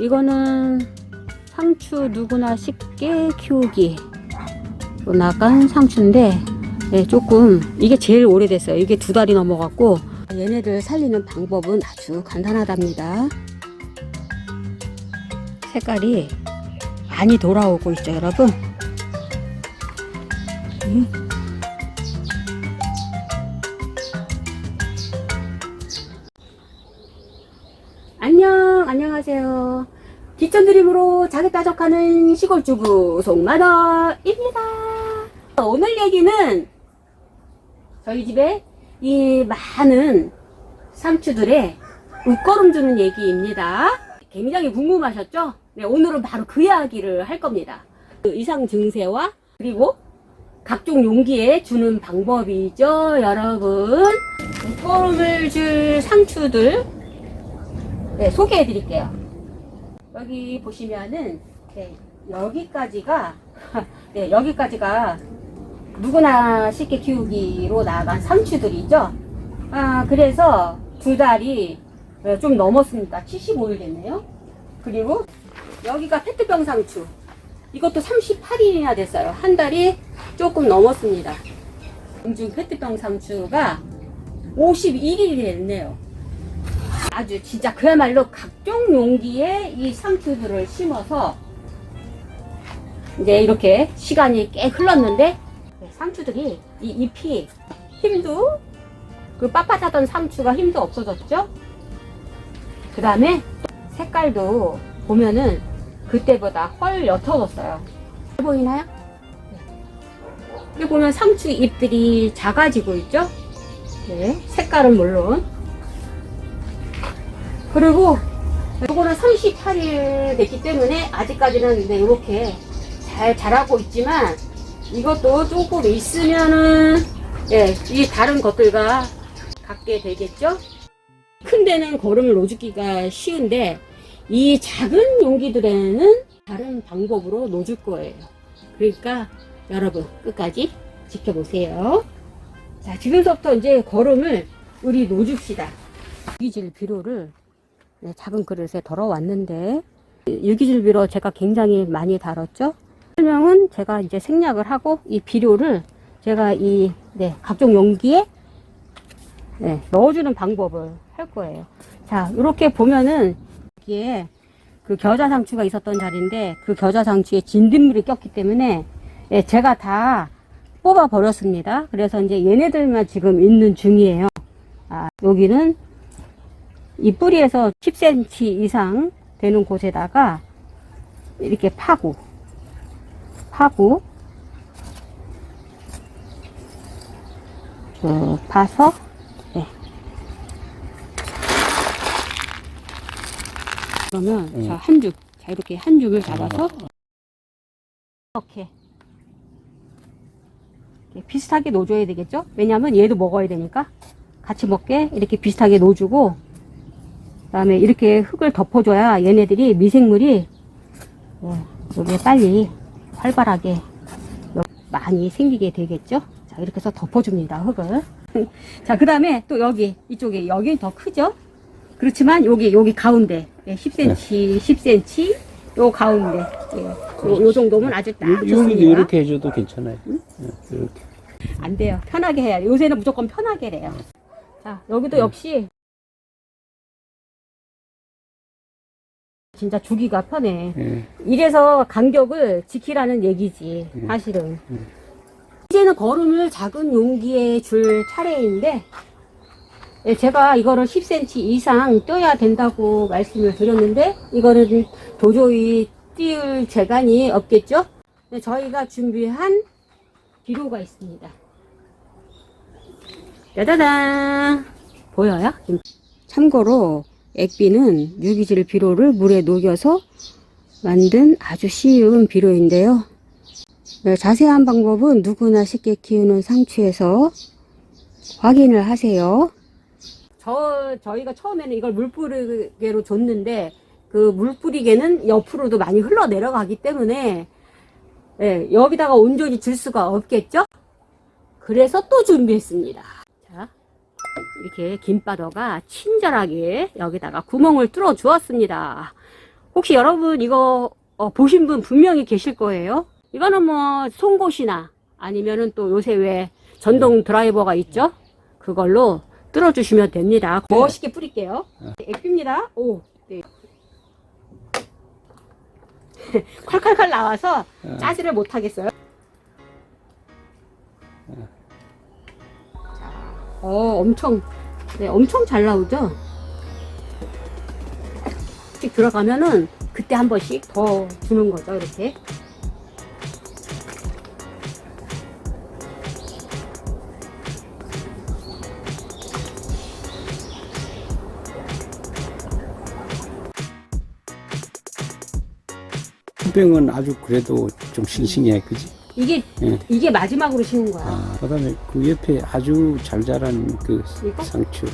이거는 상추 누구나 쉽게 키우기 로 나간 상추인데 네, 조금 이게 제일 오래됐어요. 이게 두 달이 넘어갔고 얘네들 살리는 방법은 아주 간단하답니다. 색깔이 많이 돌아오고 있죠, 여러분. 음. 안녕, 안녕하세요. 뒷전드림으로 자급자족하는 시골 주부 송마더입니다. 오늘 얘기는 저희 집에 이 많은 상추들의 웃거름 주는 얘기입니다. 개미장이 궁금하셨죠? 네, 오늘은 바로 그 이야기를 할 겁니다. 그 이상 증세와 그리고 각종 용기에 주는 방법이죠, 여러분. 웃거름을 줄 상추들 네, 소개해 드릴게요. 여기 보시면은 네, 여기까지가 네, 여기까지가 누구나 쉽게 키우기로 나간 상추들이죠. 아, 그래서 두 달이 어, 좀 넘었습니다. 75일 됐네요. 그리고 여기가 페트병 상추. 이것도 38일이나 됐어요. 한 달이 조금 넘었습니다. 공중 페트병 상추가 51일이 됐네요. 아주 진짜 그야말로 각종 용기에 이 상추들을 심어서 이제 이렇게 시간이 꽤 흘렀는데 네, 상추들이 이 잎이 힘도 그 빳빳하던 상추가 힘도 없어졌죠. 그 다음에 색깔도 보면은 그때보다 헐 옅어졌어요. 보이나요? 네. 여기 보면 상추 잎들이 작아지고 있죠. 네, 색깔은 물론 그리고 이거는 38일 됐기 때문에 아직까지는 네, 이렇게 잘 자라고 있지만 이것도 조금 있으면은 예, 이 다른 것들과 같게 되겠죠? 큰 데는 거름을 놓주기가 쉬운데 이 작은 용기들에는 다른 방법으로 놓줄 거예요. 그러니까 여러분 끝까지 지켜보세요. 자, 지금부터 이제 거름을 우리 놓줍시다. 유기질 비료를 네, 작은 그릇에 덜어왔는데 유기질 비료 제가 굉장히 많이 다뤘죠. 설명은 제가 이제 생략을 하고 이 비료를 제가 이 네, 각종 용기에 네, 넣어주는 방법을 할 거예요. 자, 이렇게 보면은 여기에 그 겨자 상추가 있었던 자리인데 그 겨자 상추에 진딧물이 꼈기 때문에 예, 제가 다 뽑아 버렸습니다. 그래서 이제 얘네들만 지금 있는 중이에요. 아, 여기는 이 뿌리에서 10cm 이상 되는 곳에다가 이렇게 파고 파고 쭉 파서 네. 그러면 음. 자한 줌, 자 이렇게 한 줌을 잡아서 이렇게 이렇게 비슷하게 놓줘야 되겠죠? 왜냐하면 얘도 먹어야 되니까 같이 먹게 이렇게 비슷하게 놓주고 그 다음에 이렇게 흙을 덮어줘야 얘네들이 미생물이 어, 여기에 빨리 활발하게 많이 생기게 되겠죠? 자 이렇게 해서 덮어줍니다 흙을. 자 그 다음에 또 여기 이쪽에 여기 더 크죠? 그렇지만 여기 여기 가운데 예, 10cm, 10cm 요 가운데 예, 요, 요 정도면 아주 딱 여기도 좋습니다. 이렇게 해줘도 괜찮아요. 네, 이렇게. 안 돼요. 편하게 해야 돼. 요새는 무조건 편하게 해요. 자, 여기도 음. 역시 진짜 주기가 편해. 예. 이래서 간격을 지키라는 얘기지, 음. 사실은. 음. 이제는 거름을 작은 용기에 줄 차례인데, 예, 제가 이거를 10cm 이상 떼야 된다고 말씀을 드렸는데, 이거는 도저히 띄울 재간이 없겠죠? 네, 저희가 준비한 비료가 있습니다. 짜자잔! 보여요? 참고로 액비는 유기질 비료를 물에 녹여서 만든 아주 쉬운 비료인데요. 네, 자세한 방법은 누구나 쉽게 키우는 상추에서 확인을 하세요. 저, 저희가 처음에는 이걸 물뿌리개로 줬는데 그 물뿌리개는 옆으로도 많이 흘러 내려가기 때문에 예, 여기다가 온전히 줄 수가 없겠죠? 그래서 또 준비했습니다. 자, 이렇게 김바더가 친절하게 여기다가 구멍을 뚫어 주었습니다. 혹시 여러분 이거 어, 보신 분 분명히 계실 거예요. 이거는 뭐 송곳이나 아니면은 또 요새 왜 전동 드라이버가 있죠? 그걸로 뚫어 주시면 됩니다. 멋있게 뿌릴게요. 액비입니다. 오, 네. 콸콸콸 나와서 짜지를 못 하겠어요. 어, 엄청, 네, 엄청 잘 나오죠? 씩 들어가면은 그때 한 번씩 더 주는 거죠, 이렇게. 병은 아주 그래도 좀 싱싱해, 그지? 이게, 예. 이게 마지막으로 심은 거야. 아, 그 다음에 그 옆에 아주 잘 자란 그 이거? 상추.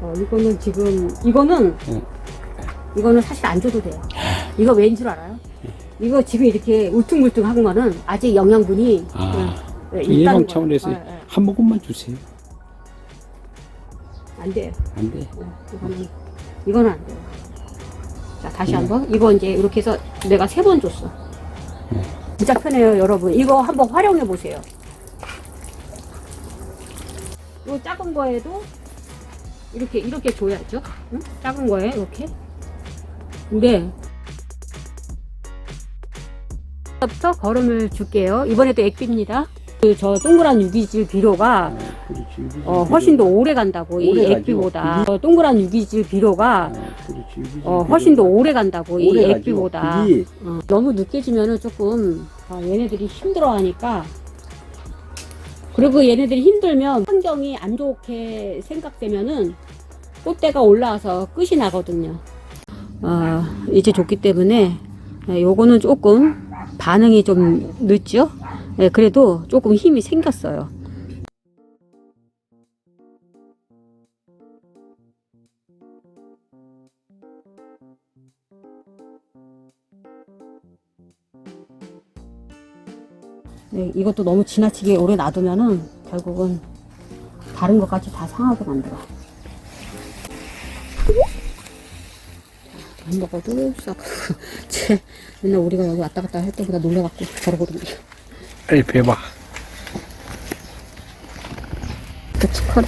어, 이거는 지금, 이거는, 예. 이거는 사실 안 줘도 돼요. 이거 왠 줄 알아요? 이거 지금 이렇게 울퉁불퉁 한 거는 아직 영양분이 아, 예, 예, 그 있다는 예방 거예요. 차원에서 예, 예. 한 모금만 주세요. 안 돼요. 안 돼. 예, 이거는, 이거는 안 돼요. 자, 다시 네. 한번. 이거 이제 이렇게 해서 내가 세 번 줬어. 네. 진짜 편해요, 여러분. 이거 한번 활용해 보세요. 이 작은 거에도 이렇게, 이렇게 줘야죠. 응? 작은 거에 이렇게. 근데, 부터 걸음을 줄게요. 이번에도 액비입니다. 그 저 동그란 유기질 비료가 아, 어, 훨씬 더 오래 간다고 이 오래. 액비보다 어, 동그란 유기질 비료가 아, 어, 훨씬 더 오래 간다고 이 오래. 액비보다 어, 너무 늦게 주면은 조금 어, 얘네들이 힘들어하니까 그리고 얘네들이 힘들면 환경이 안 좋게 생각되면은 꽃대가 올라와서 끝이 나거든요. 어, 이제 좋기 때문에 예, 요거는 조금 반응이 좀 늦죠. 예, 그래도 조금 힘이 생겼어요. 네, 이것도 너무 지나치게 오래 놔두면은 결국은 다른 것까지 다 상하게 만들어. 안 먹어도 싹. 쟤 맨날 우리가 여기 왔다 갔다 할 때보다 놀래갖고 저러거든요. 빨리 배봐. 그치, 커래.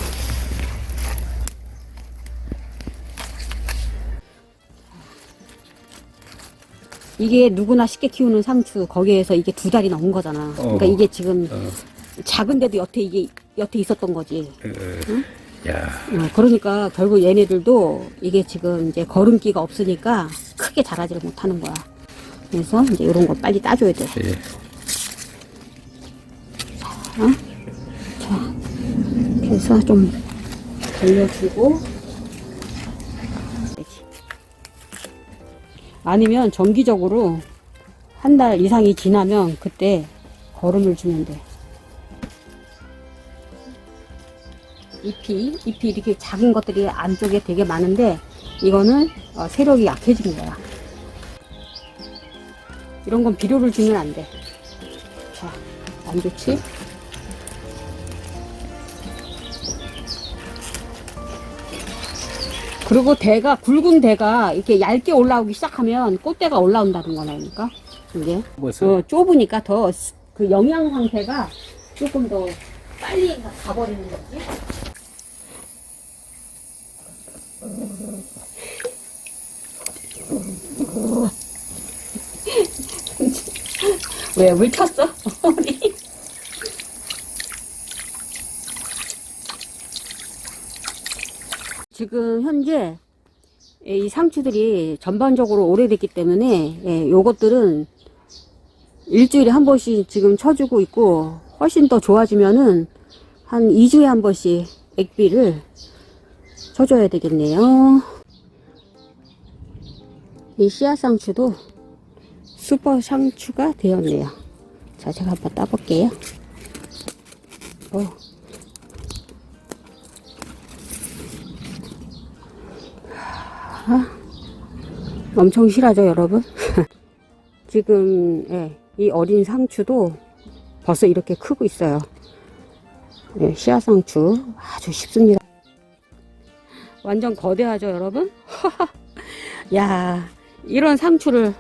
이게 누구나 쉽게 키우는 상추 거기에서 이게 두 달이 넘은 거잖아. 그러니까 어. 이게 지금 어. 작은데도 여태 이게 여태 있었던 거지. 야, 어, 그러니까 결국 얘네들도 이게 지금 이제 걸음기가 없으니까 크게 자라지를 못하는 거야. 그래서 이제 이런 거 빨리 따줘야 돼. 예. 그래서 좀 돌려주고 아니면 정기적으로 한 달 이상이 지나면 그때 거름을 주면 돼. 잎이 잎이 이렇게 작은 것들이 안쪽에 되게 많은데 이거는 어, 세력이 약해진 거야. 이런 건 비료를 주면 안 돼. 자, 안 좋지? 그리고 대가 굵은 대가 이렇게 얇게 올라오기 시작하면 꽃대가 올라온다는 거라니까 이게. 어, 좁으니까 더 그 영양 상태가 조금 더 빨리 가- 가버리는 거지. 왜, 물 쳤어? 우리? 지금 현재 이 상추들이 전반적으로 오래됐기 때문에 예, 요것들은 일주일에 한 번씩 지금 쳐주고 있고 훨씬 더 좋아지면은 한 2주에 한 번씩 액비를 쳐줘야 되겠네요. 이 씨앗 상추도 슈퍼 상추가 되었네요. 자, 제가 한번 따볼게요. 어. 아, 엄청 실하죠, 여러분? 지금 예, 이 어린 상추도 벌써 이렇게 크고 있어요. 예, 씨앗 상추 아주 쉽습니다. 완전 거대하죠, 여러분? 야, 이런 상추를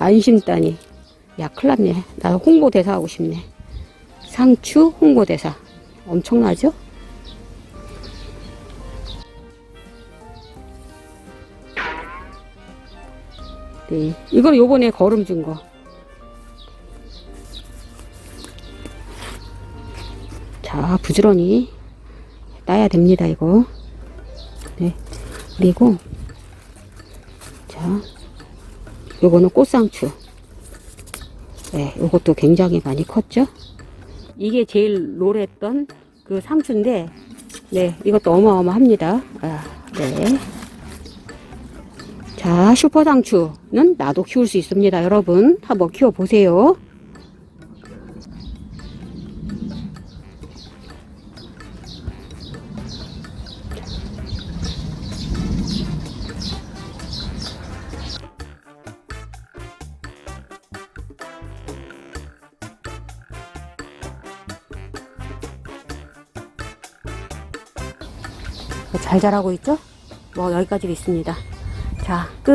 안 심다니. 야, 큰일 났네. 나 홍보대사 하고 싶네. 상추 홍보대사. 엄청나죠? 네. 이건 요번에 거름 준 거. 자, 부지런히 따야 됩니다, 이거. 네. 그리고, 자, 요거는 꽃상추. 네, 요것도 굉장히 많이 컸죠? 이게 제일 노랬던 그 상추인데, 네, 이것도 어마어마합니다. 아, 네. 자, 슈퍼상추는 나도 키울 수 있습니다, 여러분. 한번 키워보세요. 잘 자라고 있죠? 뭐 여기까지 있습니다. 자, 끝.